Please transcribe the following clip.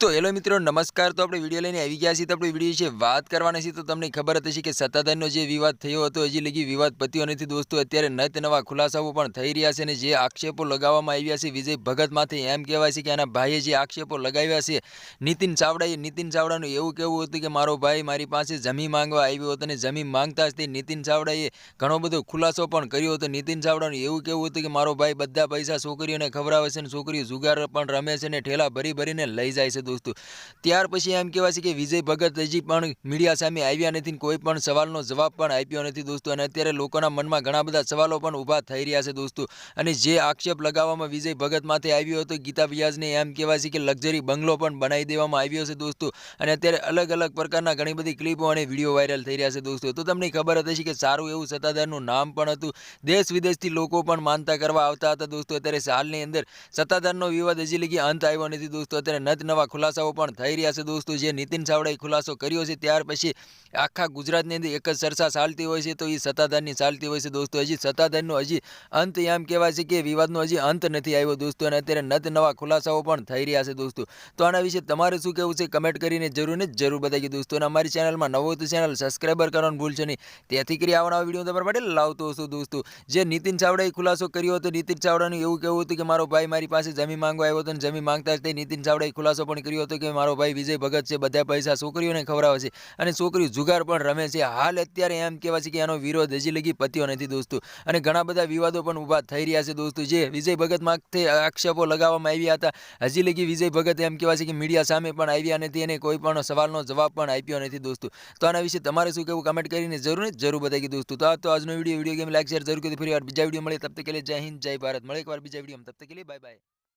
તો હેલો મિત્રો, નમસ્કાર. તો આપણે વીડિયો લઈને આવી ગયા છીએ. તો આપણે વીડિયો વિશે વાત કરવાના છે તો તમને ખબર હતી કે સત્તાધારનો જે વિવાદ થયો હતો, હજી લગી વિવાદ પત્યો નથી. દોસ્તો, અત્યારે નત નવા ખુલાસાઓ પણ થઈ રહ્યા છે અને જે આક્ષેપો લગાવવામાં આવ્યા છે, વિજય ભગતમાંથી એમ કહેવાય છે કે આના ભાઈએ જે આક્ષેપો લગાવ્યા છે, નીતિન ચાવડાએ, નીતિન ચાવડાનું એવું કહેવું હતું કે, મારો ભાઈ મારી પાસે જમીન માંગવા આવ્યો હતો અને જમીન માંગતા જ તે નીતિન ચાવડાએ ઘણો બધો ખુલાસો પણ કર્યો હતો. નીતિન ચાવડાનું એવું કહેવું હતું કે, મારો ભાઈ બધા પૈસા છોકરીઓને ખવડાવે છે અને છોકરીઓ જુગાર પણ રમે છે અને ઠેલા ભરી ભરીને લઈ જાય છે. દોસ્તો. ત્યાર પછી એમ કહેવાય છે કે વિજય ભગત હજી પણ મીડિયા સામે આવ્યા નથી કોઈ પણ સવાલનો જવાબ પણ આપ્યો નથી દોસ્તો. અને અત્યારે લોકોના મનમાં ઘણા બધા સવાલો પણ ઊભા થઈ રહ્યા છે દોસ્તો. અને જે આક્ષેપ લગાવવામાં વિજય ભગત માથે આવ્યો હતો, ગીતા વ્યાસને એમ કહેવાય છે કે લક્ઝરી બંગલો પણ બનાવી દેવામાં આવ્યો છે દોસ્તો. અને અત્યારે અલગ અલગ પ્રકારના ઘણી બધી ક્લિપો અને વીડિયો વાયરલ થઈ રહ્યા છે દોસ્તો. તો તમને ખબર છે કે સારું એવું સત્તાધારનું નામ પણ હતું. દેશ વિદેશથી લોકો પણ માનતા કરવા આવતા હતા દોસ્તો. અત્યારે હાલની અંદર સત્તાધારનો વિવાદ હજી લગી અંત આવ્યો નથી દોસ્તો. અત્યારે નત નવા ખુલાસાઓ પણ થઈ રહ્યા છે દોસ્તો. જે નીતિન ચાવડાએ ખુલાસો કર્યો છે, ત્યાર પછી આખા ગુજરાતની અંદર એક જ ચર્ચા ચાલતી હોય છે, તો એ સત્તાધારની ચાલતી હોય છે દોસ્તો. હજી સત્તાધારનો હજી અંત એમ કહેવાય છે કે વિવાદનો હજી અંત નથી આવ્યો દોસ્તો, અને અત્યારે નત નવા ખુલાસાઓ પણ થઈ રહ્યા છે દોસ્તો. તો આના વિશે તમારે શું કહેવું છે કમેન્ટ કરીને જરૂર જરૂર બતાવી દોસ્તો. અને અમારી ચેનલમાં નવો તો ચેનલ સબસ્ક્રાઈબર કરવાનું ભૂલશો નહીં. તેથી કરી આવવાના વીડિયો તમારા માટે લાવતો હશો દોસ્તો. જે નીતિન ચાવડાએ ખુલાસો કર્યો હતો, નીતિન ચાવડાનું એવું કહેવું હતું કે મારો ભાઈ મારી પાસે જમીન માંગવા આવ્યો હતો અને જમીન માંગતા જ તે નીતિન ચાવડાએ ખુલાસો પણ કર્યો હતો કે મારો ભાઈ વિજય ભગત છે, બધા પૈસા છોકરીઓને ખવડાવે છે અને છોકરીઓ જુગાર પણ રમે છે. હાલ અત્યારે એમ કહેવાય છે કે એનો વિરોધ હજી લગી પત્યો નથી દોસ્તો. અને ઘણા બધા વિવાદો પણ ઊભા થઈ રહ્યા છે દોસ્તો. જે વિજય ભગત માથે આક્ષેપો લગાવવામાં આવ્યા હતા. હજી લગી વિજય ભગત એમ કહેવાય છે કે મીડિયા સામે પણ આવ્યા નથી અને કોઈ પણ સવાલનો જવાબ પણ આપ્યો નથી દોસ્તો. તો આના વિશે તમારે શું કહેવું? કમેન્ટ કરીને જરૂર ને જરૂર બતાવી દોસ્તો. તો આ તો આજનો video video game like, share જરૂર કરી ફરી વાર બીજા વીડિયો મળે તબ તક જય હિન્દ, જય ભારત. મળે એકવાર બીજા વીડિયો તબ તક બાય બાય